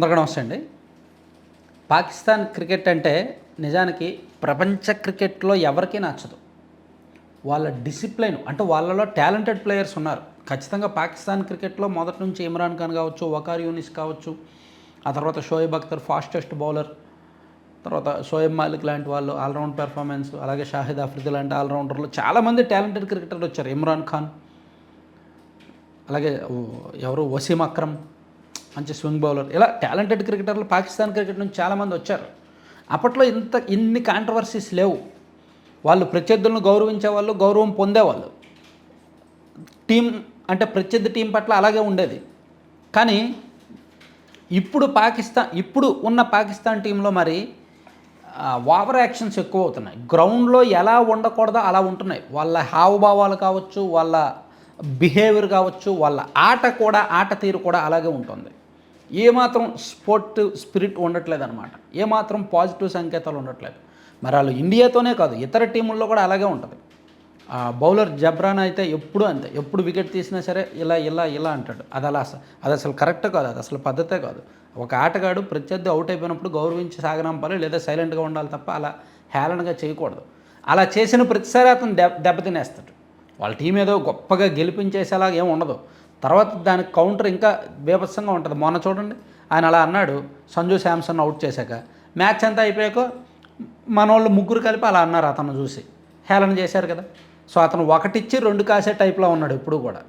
అందరికీ నమస్తే అండి. పాకిస్తాన్ క్రికెట్ అంటే నిజానికి ప్రపంచ క్రికెట్లో ఎవరికీ నచ్చదు. వాళ్ళ డిసిప్లైన్ అంటే వాళ్ళలో టాలెంటెడ్ ప్లేయర్స్ ఉన్నారు. ఖచ్చితంగా పాకిస్తాన్ క్రికెట్లో మొదటి నుంచి ఇమ్రాన్ ఖాన్ కావచ్చు వకార్ యూనిస్ కావచ్చు ఆ తర్వాత షోయబ్ అఖ్తర్ ఫాస్టెస్ట్ బౌలర్ తర్వాత షోయబ్ మాలిక్ లాంటి వాళ్ళు ఆల్రౌండ్ పెర్ఫార్మెన్స్ అలాగే షాహిద్ అఫ్రిది లాంటి ఆల్రౌండర్లు చాలామంది టాలెంటెడ్ క్రికెటర్లు వచ్చారు. ఇమ్రాన్ ఖాన్ అలాగే ఎవరు? వసీం అక్రమ్ మంచి స్వింగ్ బౌలర్. ఇలా టాలెంటెడ్ క్రికెటర్లు పాకిస్తాన్ క్రికెట్ నుంచి చాలామంది వచ్చారు. అప్పట్లో ఇంత ఇన్ని కాంట్రవర్సీస్ లేవు. వాళ్ళు ప్రత్యర్థులను గౌరవించే వాళ్ళు గౌరవం పొందేవాళ్ళు. టీం అంటే ప్రత్యర్థి టీం పట్ల అలాగే ఉండేది. కానీ ఇప్పుడు పాకిస్తాన్ ఇప్పుడు ఉన్న పాకిస్తాన్ టీంలో మరి ఓవర్ యాక్షన్స్ ఎక్కువ అవుతున్నాయి గ్రౌండ్లో ఎలా ఉండకూడదో అలా ఉంటున్నాయి. వాళ్ళ హావభావాలు కావచ్చు వాళ్ళ బిహేవియర్ కావచ్చు వాళ్ళ ఆట కూడా ఆట తీరు కూడా అలాగే ఉంటుంది. ఏమాత్రం స్పోర్ట్ స్పిరిట్ ఉండట్లేదు అనమాట ఏమాత్రం పాజిటివ్ సంకేతాలు ఉండట్లేదు. మరి వాళ్ళు ఇండియాతోనే కాదు ఇతర టీముల్లో కూడా అలాగే ఉంటుంది. ఆ బౌలర్ జబ్రాన్ అయితే ఎప్పుడు అంతే ఎప్పుడు వికెట్ తీసినా సరే ఇలా ఇలా ఇలా అంటాడు. అది అలా అది అసలు కరెక్ట్ కాదు అది అసలు పద్ధతే కాదు. ఒక ఆటగాడు ప్రత్యర్థి అవుట్ అయిపోయినప్పుడు గౌరవించి సాగనంపాలి లేదా సైలెంట్గా ఉండాలి తప్ప అలా హేళనగా చేయకూడదు. అలా చేసిన ప్రతిసారి అతను దెబ్బ దెబ్బతినేస్తాడు వాళ్ళ టీం ఏదో గొప్పగా గెలిపించేసేలాగా ఏం ఉండదు. తర్వాత దానికి కౌంటర్ ఇంకా బీభత్సంగా ఉంటుంది. మొన్న చూడండి ఆయన అలా అన్నాడు సంజు శాంసన్ అవుట్ చేశాక. మ్యాచ్ అంతా అయిపోయాక మన వాళ్ళు ముగ్గురు కలిపి అలా అన్నారు అతను చూసి. హేళన చేశారు కదా. సో అతను ఒకటిచ్చి రెండు కాసే టైప్లో ఉన్నాడు ఇప్పుడు కూడా.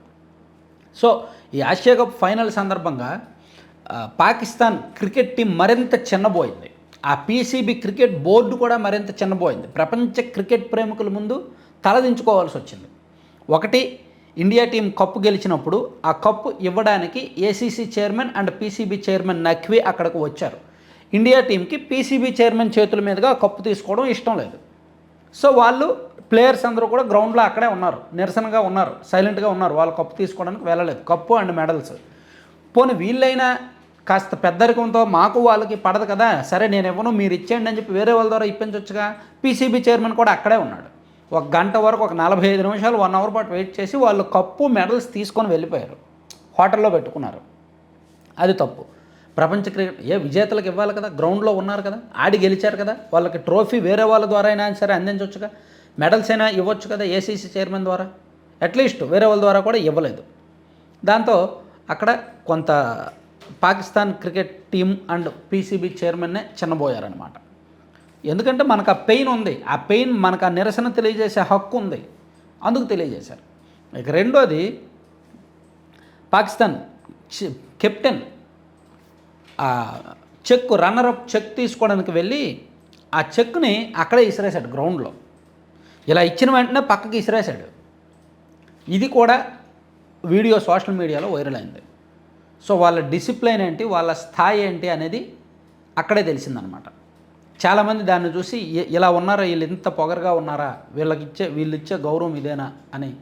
సో ఈ ఆసియా కప్ ఫైనల్ సందర్భంగా పాకిస్తాన్ క్రికెట్ టీం మరింత చిన్నబోయింది. ఆ పీసీబీ క్రికెట్ బోర్డు కూడా మరింత చిన్నబోయింది. ప్రపంచ క్రికెట్ ప్రేమికుల ముందు తలదించుకోవాల్సి వచ్చింది. ఒకటి ఇండియా టీం కప్పు గెలిచినప్పుడు ఆ కప్పు ఇవ్వడానికి ACC chairman and PCB chairman Naqvi అక్కడికి వచ్చారు. ఇండియా టీంకి పీసీబీ చైర్మన్ చేతుల మీదుగా కప్పు తీసుకోవడం ఇష్టం లేదు. సో వాళ్ళు ప్లేయర్స్ అందరూ కూడా గ్రౌండ్లో అక్కడే ఉన్నారు. నిరసనగా ఉన్నారు. సైలెంట్గా ఉన్నారు. వాళ్ళు కప్పు తీసుకోవడానికి వెళ్ళలేదు. Cup and medals. పోనీ వీళ్ళైనా కాస్త పెద్దరికంతో మాకు వాళ్ళకి పడదు కదా? సరే నేను ఇవ్వను మీరు ఇచ్చేయండి అని చెప్పి వేరే వాళ్ళ ద్వారా ఇప్పించవచ్చుగా పీసీబీ చైర్మన్ కూడా అక్కడే ఉన్నాడు. ఒక గంట వరకు ఒక నలభై ఐదు నిమిషాలు వన్ అవర్ పాటు వెయిట్ చేసి వాళ్ళు కప్పు మెడల్స్ తీసుకొని వెళ్ళిపోయారు. హోటల్లో పెట్టుకున్నారు. అది తప్పు. ప్రపంచ క్రికెట్ ఏ విజేతలకు ఇవ్వాలి కదా? గ్రౌండ్లో ఉన్నారు కదా? ఆడి గెలిచారు కదా? వాళ్ళకి ట్రోఫీ వేరే వాళ్ళ ద్వారా అయినా సరే అందించవచ్చుగా మెడల్స్ అయినా ఇవ్వచ్చు కదా ఏసీసీ చైర్మన్ ద్వారా? అట్లీస్ట్ వేరే వాళ్ళ ద్వారా కూడా ఇవ్వలేదు. దాంతో అక్కడ కొంత Pakistan cricket team and PCB చైర్మన్నే చిన్నబోయారనమాట ఎందుకంటే మనకు ఆ పెయిన్ ఉంది. ఆ పెయిన్ మనకు ఆ నిరసన తెలియజేసే హక్కు ఉంది. అందుకు తెలియజేశారు. ఇక రెండోది పాకిస్తాన్ కెప్టెన్ ఆ చెక్ రన్నరప్ చెక్ తీసుకోవడానికి వెళ్ళి ఆ చెక్ని అక్కడే ఇసిరేశాడు గ్రౌండ్లో. ఇలా ఇచ్చిన వెంటనే పక్కకి ఇసిరేశాడు. ఇది కూడా వీడియో సోషల్ మీడియాలో వైరల్ అయింది. సో వాళ్ళ డిసిప్లైన్ ఏంటి? వాళ్ళ స్థాయి ఏంటి అనేది అక్కడే తెలిసిందనమాట. చాలామంది దాన్ని చూసి ఇలా ఉన్నారా? వీళ్ళు ఇంత పొగరుగా ఉన్నారా? వీళ్ళకి ఇచ్చే వీళ్ళు ఇచ్చే గౌరవం ఇదేనా? అని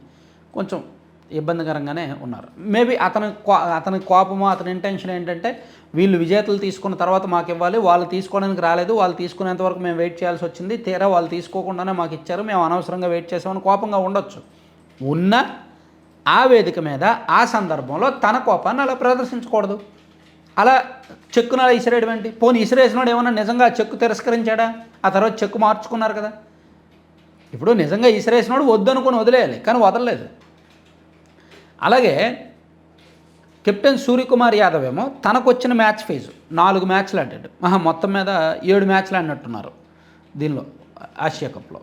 కొంచెం ఇబ్బందికరంగానే ఉన్నారు. మేబీ అతని కో- అతని కోపము అతని ఇంటెన్షన్ ఏంటంటే వీళ్ళు విజేతలు తీసుకున్న తర్వాత మాకు ఇవ్వాలి వాళ్ళు తీసుకోవడానికి రాలేదు వాళ్ళు తీసుకునేంత వరకు మేము వెయిట్ చేయాల్సి వచ్చింది తీరా వాళ్ళు తీసుకోకుండానే మాకు ఇచ్చారు మేము అనవసరంగా వెయిట్ చేసామని కోపంగా ఉండొచ్చు. ఉన్న ఆ వేదిక మీద ఆ సందర్భంలో తన కోపాన్ని అలా ప్రదర్శించకూడదు. అలా చెక్కును అలా ఇసిరేయడం పోనీ ఇసిరేసినాడు ఏమన్నా నిజంగా చెక్కు తిరస్కరించాడా? ఆ తర్వాత చెక్కు మార్చుకున్నారు కదా. ఇప్పుడు నిజంగా ఇసిరేసినాడు వద్దనుకొని వదిలేయాలి కానీ వదలలేదు. అలాగే కెప్టెన్ సూర్యకుమార్ యాదవ్ ఏమో తనకు వచ్చిన మ్యాచ్ ఫీజు నాలుగు మ్యాచ్లు ఆడాడు. మహా మొత్తం మీద ఏడు మ్యాచ్లు ఆడినట్టున్నారు దీనిలో ఆసియా కప్లో.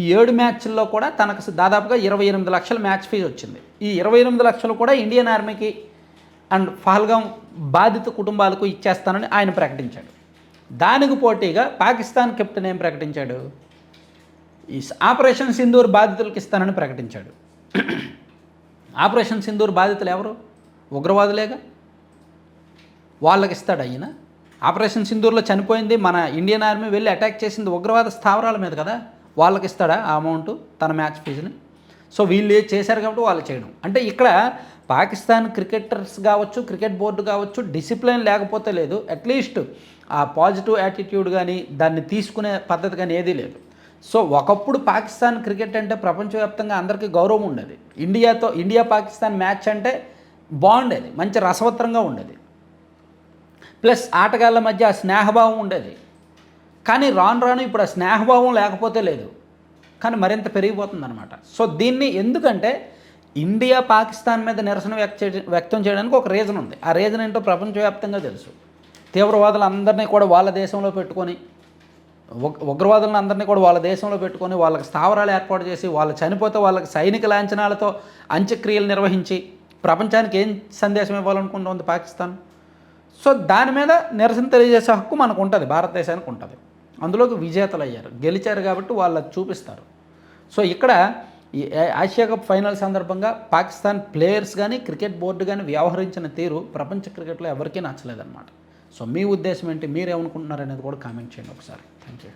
ఈ ఏడు మ్యాచ్ల్లో కూడా తనకు దాదాపుగా ఇరవై ఎనిమిది లక్షల మ్యాచ్ ఫీజు వచ్చింది. ఈ ఇరవై ఎనిమిది లక్షలు కూడా ఇండియన్ ఆర్మీకి అండ్ పహల్గాం బాధిత కుటుంబాలకు ఇచ్చేస్తానని ఆయన ప్రకటించాడు. దానికి పోటీగా పాకిస్తాన్ కెప్టెన్ ఏం ప్రకటించాడు? ఈ ఆపరేషన్ సింధూర్ బాధితులకు ఇస్తానని ప్రకటించాడు. ఆపరేషన్ సింధూర్ బాధితులు ఎవరు? ఉగ్రవాదులేగా? వాళ్ళకి ఇస్తాడు ఆయన. ఆపరేషన్ సింధూర్లో చనిపోయింది మన ఇండియన్ ఆర్మీ వెళ్ళి అటాక్ చేసింది ఉగ్రవాద స్థావరాల మీద కదా? వాళ్ళకి ఇస్తాడా ఆ అమౌంట్ తన మ్యాచ్ ఫీజుని? సో వీళ్ళు ఏది చేశారు కాబట్టి వాళ్ళు చేయడం. అంటే ఇక్కడ పాకిస్తాన్ క్రికెటర్స్ కావచ్చు క్రికెట్ బోర్డు కావచ్చు డిసిప్లిన్ లేకపోతే లేదు. అట్లీస్ట్ ఆ పాజిటివ్ యాటిట్యూడ్ కానీ దాన్ని తీసుకునే పద్ధతి కానీ ఏదీ లేదు. సో ఒకప్పుడు పాకిస్తాన్ క్రికెట్ అంటే ప్రపంచవ్యాప్తంగా అందరికీ గౌరవం ఉండేది. ఇండియాతో ఇండియా పాకిస్తాన్ మ్యాచ్ అంటే బాగుండేది మంచి రసవత్తరంగా ఉండేది. ప్లస్ ఆటగాళ్ళ మధ్య ఆ స్నేహభావం ఉండేది. కానీ రాను రాను ఇప్పుడు ఆ స్నేహభావం లేకపోతే లేదు. కానీ మరింత పెరిగిపోతుంది అనమాట సో దీన్ని ఎందుకంటే ఇండియా పాకిస్తాన్ మీద నిరసన వ్యక్త వ్యక్తం చేయడానికి ఒక రీజన్ ఉంది. ఆ రీజన్ ఏంటో ప్రపంచవ్యాప్తంగా తెలుసు. తీవ్రవాదులు అందరినీ కూడా వాళ్ళ దేశంలో పెట్టుకొని ఉగ్రవాదులను అందరినీ కూడా వాళ్ళ దేశంలో పెట్టుకొని వాళ్ళకి స్థావరాలు ఏర్పాటు చేసి వాళ్ళు చనిపోతే వాళ్ళకి సైనిక లాంఛనాలతో అంత్యక్రియలు నిర్వహించి ప్రపంచానికి ఏం సందేశం ఇవ్వాలనుకుంటుంది పాకిస్తాన్? సో దాని మీద నిరసన తెలియజేసే హక్కు మనకు ఉంటుంది భారతదేశానికి ఉంటుంది అందులోకి విజేతలు అయ్యారు గెలిచారు కాబట్టి వాళ్ళు చూపిస్తారు. సో ఇక్కడ ఈ ఆసియా కప్ ఫైనల్ సందర్భంగా పాకిస్తాన్ ప్లేయర్స్ కానీ క్రికెట్ బోర్డు కానీ వ్యవహరించిన తీరు ప్రపంచ క్రికెట్లో ఎవరికీ నచ్చలేదన్నమాట. సో మీ ఉద్దేశం ఏంటి? మీరేమనుకుంటున్నారు అనేది కూడా కామెంట్ చేయండి ఒకసారి. Thank you